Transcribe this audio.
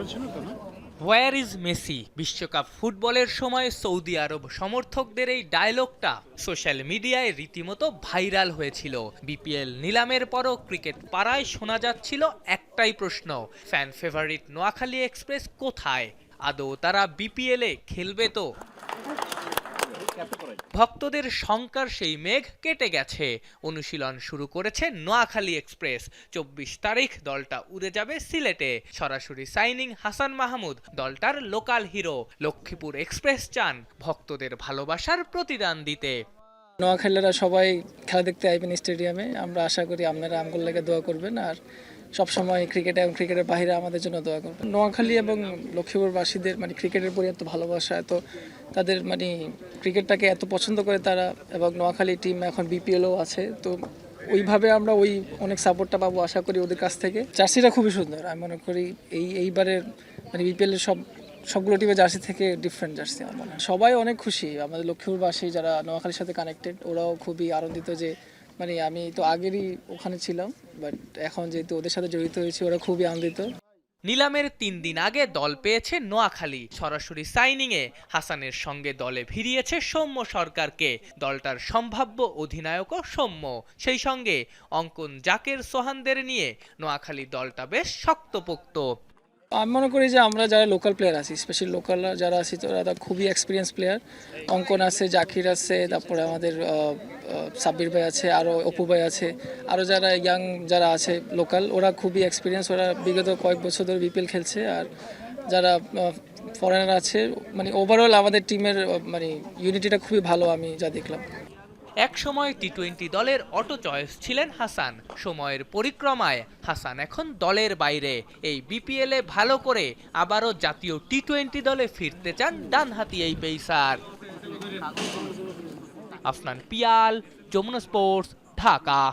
Where is Messi বিশ্বকাপ ফুটবলের সময় সৌদি আরব সমর্থকদের এই ডায়লগটা সোশ্যাল মিডিয়ায় রীতিমতো ভাইরাল হয়েছিল। বিপিএল নিলামের পরও ক্রিকেট পাড়ায় শোনা যাচ্ছিল একটাই প্রশ্ন ফ্যান ফেভারিট নোয়াখালী এক্সপ্রেস কোথায়? আদৌ তারা বিপিএলে খেলবে তো? ভক্তদের শঙ্কার সেই মেঘ কেটে গেছে। অনুশীলন শুরু করেছে নোয়াখালী এক্সপ্রেস। চব্বিশ তারিখ দলটা উড়ে যাবে সিলেটে। সরাসরি সাইনিং হাসান মাহমুদ, দলটার লোকাল হিরো। লক্ষ্মীপুর এক্সপ্রেস চান ভক্তদের ভালোবাসার প্রতিদান দিতে। নোয়াখালীরা সবাই খেলা দেখতে আইবেন স্টেডিয়ামে। আমরা আশা করি আপনারা আমগুল লেগে দোয়া করবেন। আর সবসময় ক্রিকেট এবং ক্রিকেটের বাইরে আমাদের জন্য দোয়া করবেন। নোয়াখালী এবং লক্ষ্মীপুরবাসীদের মানে ক্রিকেটের প্রতি এত ভালোবাসা, এত তাদের মানে ক্রিকেটটাকে এত পছন্দ করে তারা এবং নোয়াখালী টিম এখন বিপিএলও আছে। তো ওইভাবে আমরা ওই অনেক সাপোর্টটা পাবো আশা করি ওদের কাছ থেকে। জার্সিটা খুবই সুন্দর। আমি মনে করি এই, এইবারের মানে বিপিএলের সব, সবগুলো টিমের জার্সি থেকে ডিফারেন্ট জার্সি আমার মনে হয়। সবাই অনেক খুশি। আমাদের লক্ষ্মীপুরবাসী যারা নোয়াখালীর সাথে কানেক্টেড ওরাও খুবই আনন্দিত যে মানে আমি তো আগেরই ওখানে ছিলাম বাট এখন যেহেতু ওদের সাথে জড়িত হয়েছি, ওরা খুবই আনন্দিত। নিলামের তিন দিন আগে দল পেয়েছে নোয়াখালী। সরাসরি সাইনিংয়ে হাসানের সঙ্গে দলে ভিড়িয়েছে সৌম্য সরকারকে। দলটার সম্ভাব্য অধিনায়কও সৌম্য। সেই সঙ্গে অঙ্কন জাকের সোহানদের নিয়ে নোয়াখালী দলটা বেশ শক্তপোক্ত। আমি মনে করি যে আমরা যারা লোকাল প্লেয়ার আছি স্পেশালি লোকাল যারা আছি তারা খুবই এক্সপিরিয়েন্স প্লেয়ার অঙ্কন আছে, জাকির আছে, তারপরে আমাদের সাব্বির ভাই আছে আরও অপু ভাই আছে আরও যারা ইয়াং যারা আছে লোকাল ওরা খুবই এক্সপিরিয়েন্স ওরা বিগত কয়েক বছর ধরে বিপিএল খেলছে, আর যারা ফরেনার আছে মানে ওভারঅল আমাদের টিমের মানে ইউনিটিটা খুবই ভালো আমি যা দেখলাম। একসময় টি টোয়েন্টি দলের অটো চয়েস ছিলেন হাসান। সময়ের পরিক্রমায় হাসান এখন দলের বাইরে। এই বিপিএলে ভালো করে আবারও জাতীয় টি টোয়েন্টি দলে ফিরতে চান ডানহাতি এই পেসার। আফনান পিয়াল, যমুনা স্পোর্টস, ঢাকা।